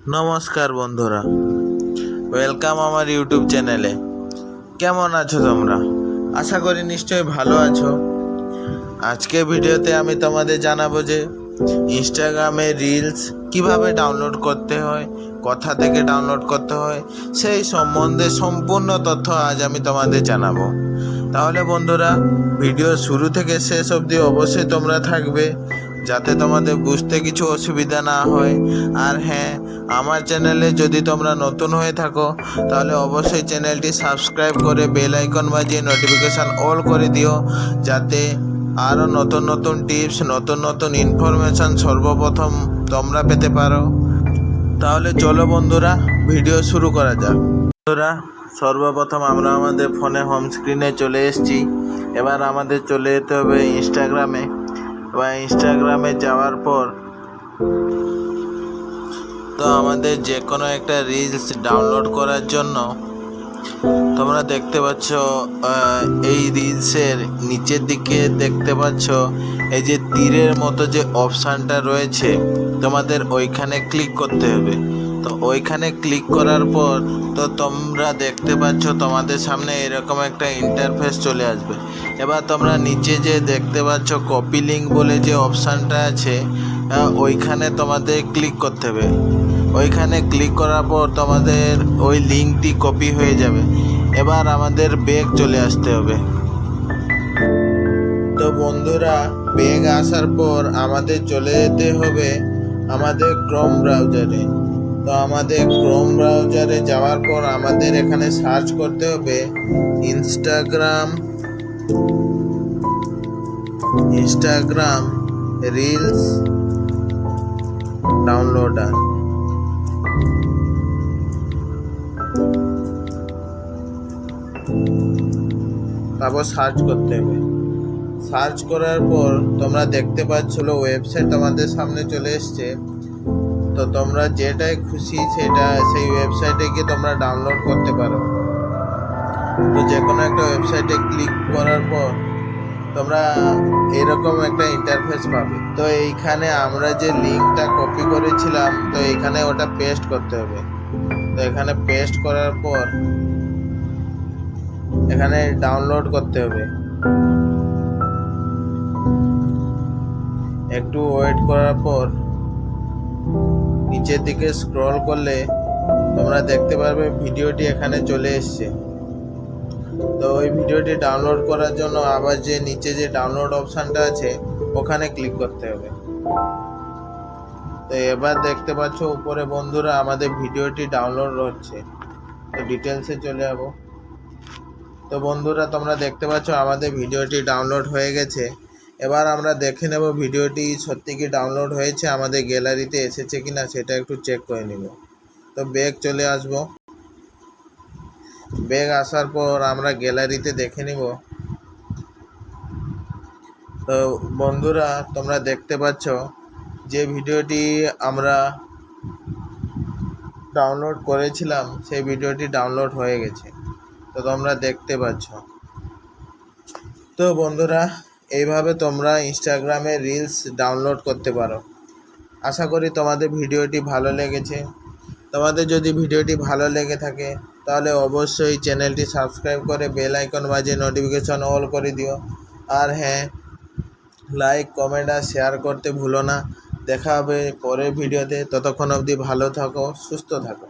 নমস্কার বন্ধুরা। ওয়েলকাম আমার ইউটিউব চ্যানেলে কেমন আছো তোমরা? আশা করি নিশ্চয়ই ভালো আছো। আজকে ভিডিওতে আমি তোমাদের জানাব যে ইনস্টাগ্রামে রিলস কীভাবে ডাউনলোড করতে হয়, কথা থেকে ডাউনলোড করতে হয়, সেই সম্বন্ধে সম্পূর্ণ তথ্য আজ আমি তোমাদের জানাব। তাহলে বন্ধুরা ভিডিও শুরু থেকে শেষ অবধি অবশ্যই তোমরা থাকবে, যাতে তোমাদের বুঝতে কিছু অসুবিধা না হয়। আর হ্যাঁ আমার চ্যানেলে যদি তোমরা নতুন হয়ে থাকো, তাহলে অবশ্যই চ্যানেলটি সাবস্ক্রাইব করে বেল আইকন বাজিয়ে নোটিফিকেশান অল করে দিও, যাতে আরও নতুন নতুন টিপস নতুন নতুন ইনফরমেশান সর্বপ্রথম তোমরা পেতে পারো। তাহলে চলো বন্ধুরা ভিডিও শুরু করা যাক। বন্ধুরা, সর্বপ্রথম আমরা আমাদের ফোনে হোম স্ক্রিনে চলে এসেছি। এবার আমাদের চলে যেতে হবে ইনস্টাগ্রামে বা ইনস্টাগ্রামে যাওয়ার পর তো আমাদের যে কোনো একটা রিলস ডাউনলোড করার জন্য তোমরা দেখতে পাচ্ছ এই রিলসের নিচের দিকে দেখতে পাচ্ছ, এই যে তীরের মতো যে অপশানটা রয়েছে, তোমাদের ওইখানে ক্লিক করতে হবে। তো ওইখানে ক্লিক করার পর তো তোমরা দেখতে পাচ্ছ, তোমাদের সামনে এরকম একটা ইন্টারফেস চলে আসবে। এবার তোমরা নিচে যে দেখতে পাচ্ছ কপি লিঙ্ক বলে যে অপশানটা আছে ওইখানে তোমাদের ক্লিক করতে হবে। ওইখানে ক্লিক করার পর তোমাদের ওই লিঙ্কটি কপি হয়ে যাবে। এবার আমাদের বেগ চলে আসতে হবে। তো বন্ধুরা বেগ আসার পর আমাদের চলে যেতে হবে আমাদের ক্রোম ব্রাউজারে তো আমাদের ক্রোম ব্রাউজারে যাওয়ার পর আমাদের এখানে সার্চ করতে হবে ইনস্টাগ্রাম ইনস্টাগ্রাম রিলস ডাউনলোডার তারপর সার্চ করতে হবে। সার্চ করার পর তোমরা দেখতে পাচ্ছ ওয়েবসাইট তোমাদের সামনে চলে এসছে। তো তোমরা যেটাই খুশি সেটা সেই ওয়েবসাইটে গিয়ে তোমরা ডাউনলোড করতে পারো। তো যে কোনো একটা ওয়েবসাইটে ক্লিক করার পর তোমরা এরকম একটা ইন্টারফেস পাবে। তো এইখানে আমরা যে লিঙ্কটা কপি করেছিলাম, তো এখানে ওটা পেস্ট করতে হবে। তো এখানে পেস্ট করার পর এখানে ডাউনলোড করতে হবে। একটু ওয়েট করার পর নিচের দিকে স্ক্রল করলে তোমরা দেখতে পারবে ভিডিওটি এখানে চলে এসছে। তো ওই ভিডিওটি ডাউনলোড করার জন্য আবার যে নিচে যে ডাউনলোড অপশানটা আছে, ওখানে ক্লিক করতে হবে। তো এবার দেখতে পাচ্ছ উপরে বন্ধুরা আমাদের ভিডিওটি ডাউনলোড হচ্ছে। তো ডিটেলসে চলে যাব। তো বন্ধুরা, তোমরা দেখতে পাচ্ছ আমাদের ভিডিওটি ডাউনলোড হয়ে গেছে। এবার আমরা দেখে নেব ভিডিওটি সত্যি কি ডাউনলোড হয়েছে, আমাদের গ্যালারিতে এসেছে কি না সেটা একটু চেক করে নিব। তো ব্যাগ চলে আসব। ব্যাগ আসার পর আমরা গ্যালারিতে দেখে নিব। তো বন্ধুরা, তোমরা দেখতে পাচ্ছ যে ভিডিওটি আমরা ডাউনলোড করেছিলাম, সেই ভিডিওটি ডাউনলোড হয়ে গেছে। তো তোমরা দেখতে পাচ্ছ। তো বন্ধুরা, এইভাবে তোমরা ইনস্টাগ্রামে রিলস ডাউনলোড করতে পারো। আশা করি তোমাদের ভিডিওটি ভালো লেগেছে। তোমাদের যদি ভিডিওটি ভালো লেগে থাকে তাহলে অবশ্যই চ্যানেলটি সাবস্ক্রাইব করে বেল আইকন বাজিয়ে নোটিফিকেশন অল করে দিও। আর হ্যাঁ লাইক কমেন্ট আর শেয়ার করতে ভুলো না। দেখা হবে পরের ভিডিওতে ততক্ষণ অবধি ভালো থাকো, সুস্থ থাকো।